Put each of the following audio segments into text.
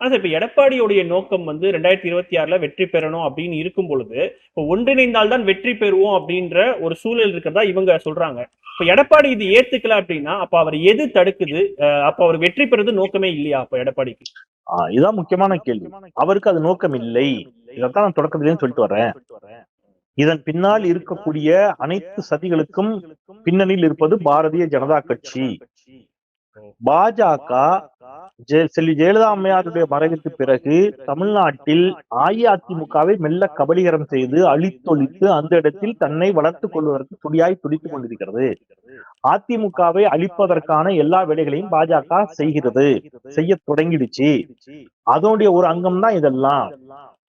ஆனா இப்ப எடப்பாடியுடைய நோக்கம் வந்து ரெண்டாயிரத்தி இருபத்தி ஆறுல வெற்றி பெறணும் அப்படின்னு இருக்கும் பொழுது இப்போ ஒன்றிணைந்தால் தான் வெற்றி பெறுவோம் அப்படின்ற ஒரு சூழல் இருக்கிறதா இவங்க சொல்றாங்க. இப்ப எடப்பாடி இது ஏத்துக்கல அப்படின்னா அப்ப அவர் எது தடுக்குது? அப்போ அவர் வெற்றி பெறது நோக்கமே இல்லையா அப்போ எடப்பாடிக்கு? இதுதான் முக்கியமான கேள்வி. அவருக்கு அது நோக்கம் இல்லை. இதைத்தான் நான் தொடக்கத்திலேயும் சொல்லிட்டு வரேன் இதன் பின்னால் இருக்கக்கூடிய அனைத்து சதிகளுக்கும் பின்னணியில் இருப்பது பாரதிய ஜனதா கட்சி. பாஜக செல்வி ஜெயலலிதா அம்மையாருடைய மறைவுக்கு பிறகு தமிழ்நாட்டில் அஇஅதிமுகவை மெல்ல கபலீகரம் செய்து அழித்தொழித்து அந்த இடத்தில் தன்னை வளர்த்துக் கொள்வதற்கு துடியாய் துடித்துக் கொண்டிருக்கிறது. அதிமுகவை அழிப்பதற்கான எல்லா வேலைகளையும் பாஜக செய்கிறது. செய்ய தொடங்கிடுச்சு. அதனுடைய ஒரு அங்கம் தான் இதெல்லாம்.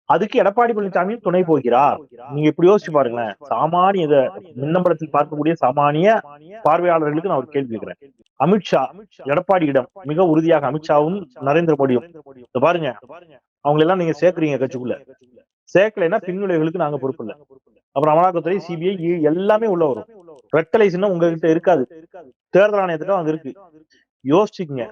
அதுக்கு எடப்பாடி பழனிசாமியும் துணை போகிறார். நீங்க இப்படி யோசிச்சு பாருங்களேன். சாமானிய இத மின்னம்பலத்தில் பார்க்கக்கூடிய சாமானிய பார்வையாளர்களுக்கு நான் ஒரு கேள்வி கேட்கிறேன். அமித்ஷா எடப்பாடியிடம் மிக உறுதியாக அமித்ஷாவும் நரேந்திர மோடியும். பாருங்க. அவங்க எல்லாம் நீங்க சேர்க்கறீங்க கட்சிக்குள்ள. சேர்க்கலைன்னா பின்விளைவுகளுக்கு நாங்க பொறுப்பு இல்ல அப்புறம் அமலாக்கத்துறை சிபிஐ எல்லாமே உள்ள வரும். ரெட்டலைஸ்னா உங்ககிட்ட இருக்காது. தேர்தல் ஆணையத்துக்கு அங்க இருக்கு. யோசிச்சுக்கங்க.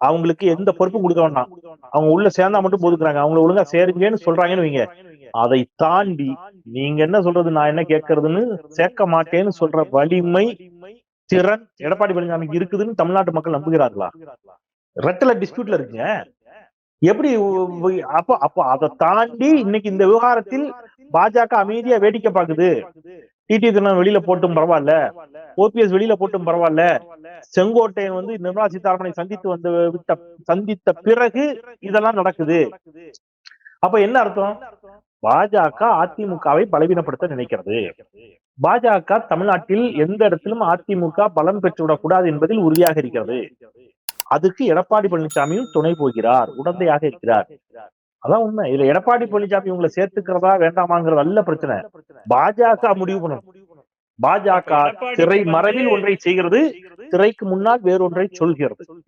அவங்களுக்கு எந்த பொறுப்பும் கொடுக்க வேண்டாம். அவங்க உள்ள சேர்ந்தா மட்டும் போதுக்குறாங்க அவங்கள ஒழுங்கா சேருங்கன்னு சொல்றாங்கன்னு வைங்க. அதை தாண்டி நீங்க என்ன சொல்றது? நான் என்ன கேட்கறதுன்னு சேர்க்க மாட்டேன்னு சொல்ற வலிமை திறன் எடப்பாடி பழனிசாமிக்கு இருக்குதுன்னு தமிழ்நாட்டு மக்கள் நம்புகிறார்களா? ரெட்டல டிஸ்பியூட்ல இருக்குங்க. எப்படி அப்போ அப்போ அதை தாண்டி இன்னைக்கு இந்த விவகாரத்தில் பாஜக அமைதியா வேடிக்கை பாக்குது டிடி தினம் வெளியில போட்டும் பரவாயில்ல. ஓபிஎஸ் வெளியில போட்டும் பரவாயில்ல. செங்கோட்டையன் வந்து நிர்மலா சீதாராமனை சந்தித்து வந்த விட்ட சந்தித்த பிறகு இதெல்லாம் நடக்குது. அப்ப என்ன அர்த்தம்? பாஜக அதிமுகவை பலவீனப்படுத்த நினைக்கிறது. பாஜக தமிழ்நாட்டில் எந்த இடத்திலும் அதிமுக பலம் பெற்றுவிடக் கூடாது என்பதில் உறுதியாக இருக்கிறது. அதுக்கு எடப்பாடி பழனிசாமியும் துணை போகிறார் உடந்தையாக இருக்கிறார். அதான் உண்மை. இதுல எடப்பாடி பழனிசாமி உங்களை சேர்த்துக்கிறதா வேண்டாமாங்கிறது அல்ல பிரச்சனை. பாஜக முடிவு பண்ணணும். பாஜக திரை மறைவில் ஒன்றை செய்கிறது திரைக்கு முன்னால் வேறொன்றை சொல்கிறது.